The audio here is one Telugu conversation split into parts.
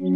స్వప్న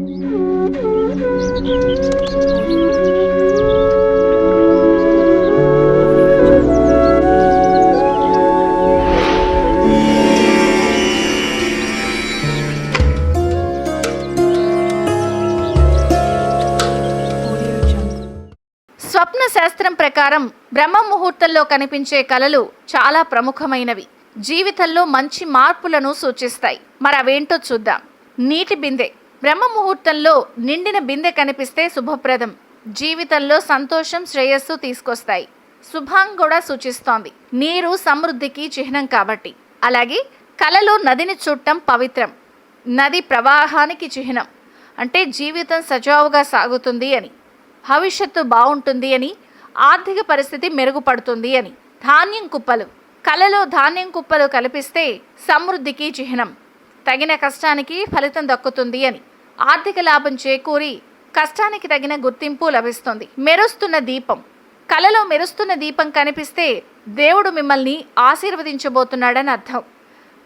శాస్త్రం ప్రకారం బ్రహ్మ ముహూర్తంలో కనిపించే కళలు చాలా ప్రముఖమైనవి. జీవితంలో మంచి మార్పులను సూచిస్తాయి. మరి అవేంటో చూద్దాం. నీటి బిందె. బ్రహ్మ ముహూర్తంలో నిండిన బిందె కనిపిస్తే శుభప్రదం. జీవితంలో సంతోషం శ్రేయస్సు తీసుకొస్తాయి. శుభం కూడా సూచిస్తోంది. నీరు సమృద్ధికి చిహ్నం కాబట్టి. అలాగే కలలో నదిని చూడటం పవిత్రం. నది ప్రవాహానికి చిహ్నం. అంటే జీవితం సజావుగా సాగుతుంది అని. భవిష్యత్తు బాగుంటుంది అని. ఆర్థిక పరిస్థితి మెరుగుపడుతుంది అని. ధాన్యం కుప్పలు. కలలో ధాన్యం కుప్పలు కల్పిస్తే సమృద్ధికి చిహ్నం. తగిన కష్టానికి ఫలితం దక్కుతుంది అని. ఆర్థిక లాభం చేకూరి కష్టానికి తగిన గుర్తింపు లభిస్తుంది. మెరుస్తున్న దీపం. కలలో మెరుస్తున్న దీపం కనిపిస్తే దేవుడు మిమ్మల్ని ఆశీర్వదించబోతున్నాడని అర్థం.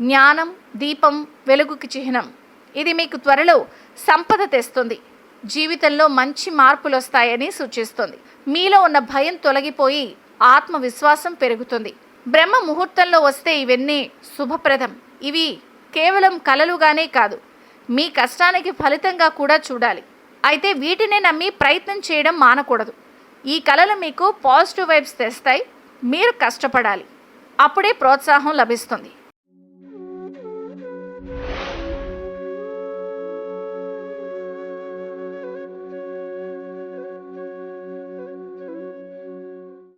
జ్ఞానం దీపం వెలుగుకి చిహ్నం. ఇది మీకు త్వరలో సంపద తెస్తుంది. జీవితంలో మంచి మార్పులు వస్తాయని సూచిస్తుంది. మీలో ఉన్న భయం తొలగిపోయి ఆత్మవిశ్వాసం పెరుగుతుంది. బ్రహ్మ ముహూర్తంలో వస్తే ఇవన్నీ శుభప్రదం. ఇవి కేవలం కలలుగానే కాదు మీ కష్టానికి ఫలితంగా కూడా చూడాలి. అయితే వీటిని నమ్మి ప్రయత్నం చేయడం మానకూడదు. ఈ కళలు మీకు పాజిటివ్ వైబ్స్ తెస్తాయి. మీరు కష్టపడాలి. అప్పుడే ప్రోత్సాహం లభిస్తుంది.